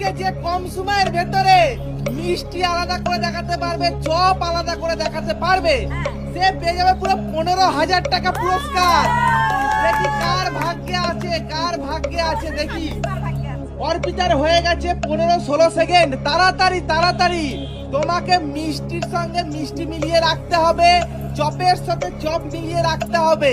আজকে যে কম সময়ের ভেতরে মিষ্টি আলাদা করে দেখাতে পারবে, চপ আলাদা করে দেখাতে পারবে, সে পেয়ে যাবে পুরো পনেরো হাজার টাকা পুরস্কার। দেখি কার ভাগ্যে আছে, কার ভাগ্যে আছে, দেখি। অর্পিতার হয়ে গেছে পনেরো ষোলো সেকেন্ড। তাড়াতাড়ি তাড়াতাড়ি। তোমাকে মিষ্টির সঙ্গে মিষ্টি মিলিয়ে রাখতে হবে, চপের সাথে চপ মিলিয়ে রাখতে হবে।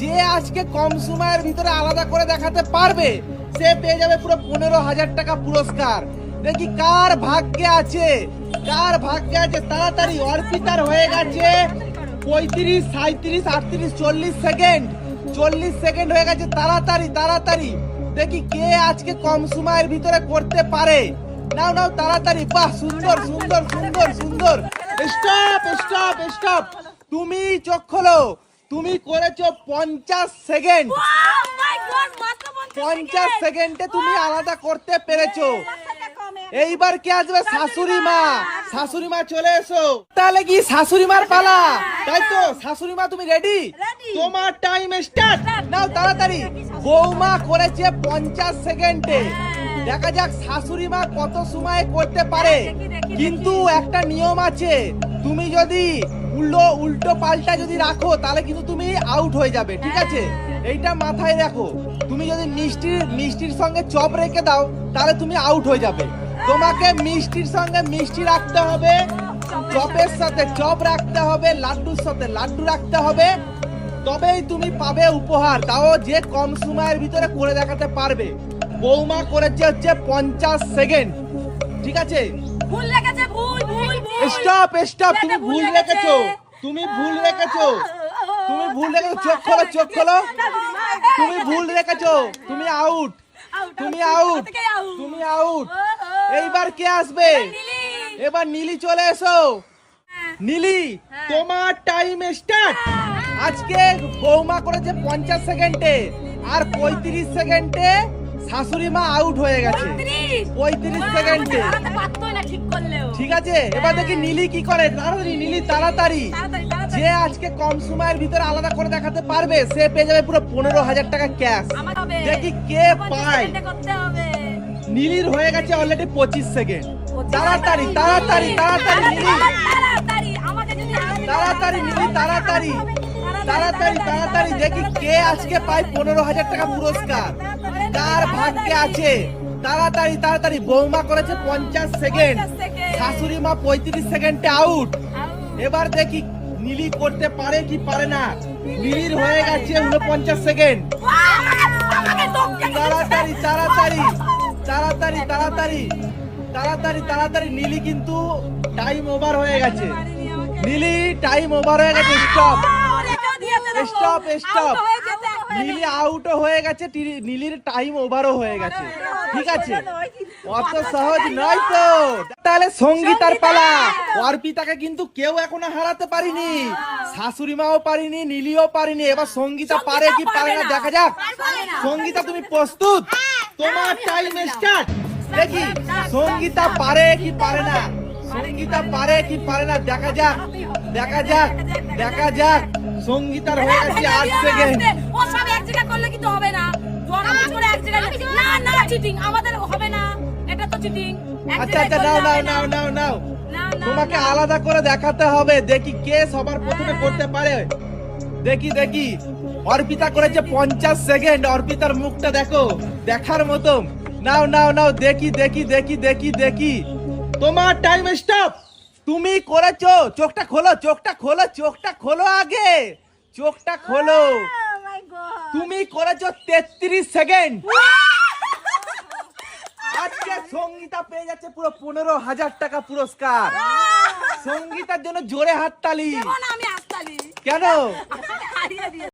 যে আজকে কম সময়ের ভিতরে আলাদা করে দেখাতে পারবে সে পেয়ে যাবে পুরো পনেরো হাজার টাকা পুরস্কার। দেখি কার ভাগ্যে আছে? কার ভাগ্যে আছে? তাড়াতাড়ি অর্পিতার হয়ে গেছে। পঁয়ত্রিশ সাঁত্রিশ আটত্রিশ, চল্লিশ সেকেন্ড চল্লিশ সেকেন্ড হয়ে গেছে। তাড়াতাড়ি তাড়াতাড়ি। দেখি কে আজকে কম সময়ের ভিতরে করতে পারে। নাও নাও, তাড়াতাড়ি। বাহ, সুন্দর সুন্দর সুন্দর সুন্দর। স্টপ স্টপ স্টপ তুমি চোখ খোলো। তুমি করেছ পঞ্চাশ সেকেন্ড। পঞ্চাশ সেকেন্ডে। তুমি আলাদা করতে পেরেছ। এইবার কে আসবে? শাশুড়ি মা। শাশুড়ি মা চলে এসো। তাহলে কি শাশুড়ি মার পালা? তাই তো? শাশুড়ি মা তুমি রেডি তোমার টাইম স্টার্ট নাও তাড়াতাড়ি। বৌমা করেছে পঞ্চাশ সেকেন্ডে। দেখা যাক শাশুড়ি মা কত সময় করতে পারে। কিন্তু একটা নিয়ম আছে। তুমি যদি উল্টো উল্টো পাল্টা যদি রাখো তাহলে কিন্তু তুমি আউট হয়ে যাবে ঠিক আছে? এইটা মাথায় রাখো। তুমি যদি মিষ্টির মিষ্টির সঙ্গে চপ রেখে দাও তাহলে তুমি আউট হয়ে যাবে। তোমাকে মিষ্টির সঙ্গে মিষ্টি রাখতে হবে চপের সাথে চপ রাখতে হবে লাড্ডুর সাথে লাড্ডু রাখতে হবে। তবেই তুমি পাবে উপহার। তাও যে কম সময়ের ভিতরে করে দেখাতে পারবে। বৌমা করেছে হচ্ছে পঞ্চাশ সেকেন্ড ঠিক আছে? ভুল লেগেছে স্টপ স্টপ তুমি ভুল। রেখেছো। তুমি ভুল রেখেছো। তুমি ভুল রেখেছো। চোখ খোলো চোখ খোলো। তুমি ভুল রেখেছো। তুমি আউট তুমি আউট তুমি আউট এইবার কে আসবে? এবার নীলি। চলে এসো। নীলি তোমার টাইম স্টার্ট আজকে বৌমা করেছে পঞ্চাশ সেকেন্ডে আর পঁয়ত্রিশ সেকেন্ডে শাশুড়ি মা আউট হয়ে গেছে। পঁয়ত্রিশ। সেকেন্ডে ঠিক আছে? এবার দেখি নীলি কি করে? তাড়াতাড়ি নীলি তাড়াতাড়ি। যে আজকে কম সময়ের ভিতরে আলাদা করে দেখাতে পারবে সে পেয়ে যাবে পুরো পনেরো হাজার টাকা ক্যাশ দেখি কে পায়। নীলির হয়ে গেছে অলরেডি পঁচিশ সেকেন্ড তাড়াতাড়ি তাড়াতাড়ি তাড়াতাড়ি নীলি। তাড়াতাড়ি নীলি তাড়াতাড়ি। তাড়াতাড়ি তাড়াতাড়ি দেখি কে আজকে পায় পনেরো হাজার টাকা পুরস্কার। কার ভাগ্যে আছে? তাড়াতাড়ি তাড়াতাড়ি। বৌমা করেছে পঞ্চাশ সেকেন্ড। শাশুড়ি মা পঁয়ত্রিশ সেকেন্ডে আউট। এবার দেখি নীলি করতে পারে কি পারে না। নীলির হয়ে গেছে উনপঞ্চাশ সেকেন্ড। তাড়াতাড়ি তাড়াতাড়ি তাড়াতাড়ি তাড়াতাড়ি তাড়াতাড়ি তাড়াতাড়ি। নীলি কিন্তু টাইম ওভার হয়ে গেছে। নীলি টাইম ওভার হয়ে গেছে স্টপ স্টপ স্টপ নীলি আউটও হয়ে গেছে নীলির টাইম ওভারও হয়ে গেছে। ঠিক আছে? অত সহজ নয় তো। তাহলে সঙ্গীতার পালা। অর্পিতাকে কিন্তু কেউ এখনও হারাতে পারিনি। শাশুড়ি মাও পারিনি নীলিও পারিনি। এবার সঙ্গীতা পারে কি পারে না? দেখা যাক। সঙ্গীতা তুমি প্রস্তুত? তোমার টাইম স্টার্ট দেখি সঙ্গীতা পারে কি পারে না। সঙ্গীতা পারে কি পারে না? দেখা যাক দেখা যাক দেখা যাক। সঙ্গীতার হয়ে গেছে আট সেকেন্ড ও সব এক জায়গায় করলে কিন্তু হবে না। জড়াবুঝ করে এক জায়গায় না না চিটিং আমাদের হবে না। এটা তো চিটিং আচ্ছা আচ্ছা নাও নাও নাও নাও নাও। না না। তোমাকে আলাদা করে দেখাতে হবে। দেখি কে সবার প্রথমে করতে পারে। দেখি দেখি। অর্পিতা করেছে পঞ্চাশ সেকেন্ড। অর্পিতার মুখটা দেখো দেখার মতো নাও নাও নাও। দেখি দেখি দেখি দেখি দেখি। তোমার টাইম স্টপ তুমি করেছ চোখটা খোলো চোখটা খোলো চোখটা খোলো আগে। চোখটা খোলো। তুমি করেছ তেত্রিশ সেকেন্ড আজকে সঙ্গীতা পেয়ে যাচ্ছে পুরো পনেরো হাজার টাকা পুরস্কার। সঙ্গীতার জন্য জোরে হাততালি? কেন?